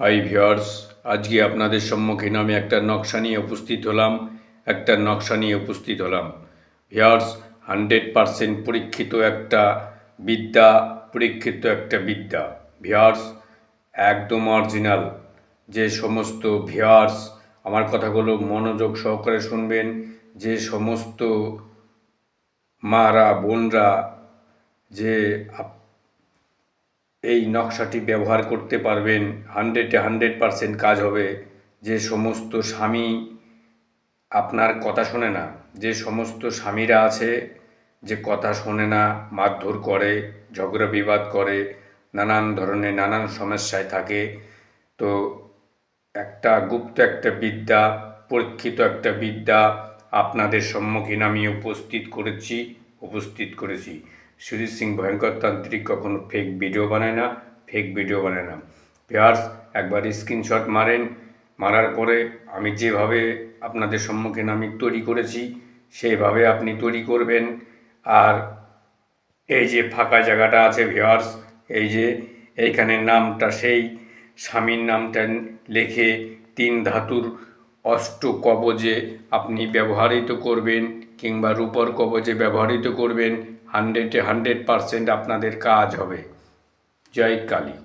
High viewers আজকে আপনাদের সম্মুখীন আমি একটা নকশা নিয়ে উপস্থিত হলাম, একটা নকশা নিয়ে উপস্থিত হলাম। ভিওর্স হান্ড্রেড পারসেন্ট পরীক্ষিত একটা বিদ্যা, পরীক্ষিত একটা বিদ্যা। ভিওর্স একদম অরিজিনাল যে সমস্ত ভিওর্স আমার কথাগুলো মনোযোগ সহকারে শুনবেন, যে সমস্ত মারা, বোনরা, যে এই নকশাটি ব্যবহার করতে পারবেন। হান্ড্রেডে হান্ড্রেড পারসেন্ট কাজ হবে। যে সমস্ত স্বামী আপনার কথা শোনে না, যে সমস্ত স্বামীরা আছে, যে কথা শোনে না, মারধর করে, ঝগড়া বিবাদ করে, নানান ধরনের, নানান সমস্যায় থাকে। তো একটা গুপ্ত একটা বিদ্যা, পরীক্ষিত একটা বিদ্যা আপনাদের সম্মুখীন আমি উপস্থিত করেছি উপস্থিত করেছি। সুজিত সিং ভয়ঙ্কর তান্ত্রিক, কখনো ফেক ভিডিও বানায় না ফেক ভিডিও বানায় না। পেয়ার্স একবার স্ক্রিনশট মারেন। মারার পরে আমি যেভাবে আপনাদের সম্মুখীন আমি তৈরি করেছি, সেইভাবে আপনি তৈরি করবেন। আর এই যে ফাঁকা জায়গাটা আছে ভিওয়ার্স এই যে এইখানে নামটা সেই স্বামীর নামটা লেখে তিন ধাতুর অষ্ট কবজে আপনি ব্যবহৃত করবেন কিংবা রূপর কবজে ব্যবহৃত করবেন। হান্ড্রেডে হান্ড্রেড পারসেন্ট আপনাদের কাজ হবে। জয় কালী।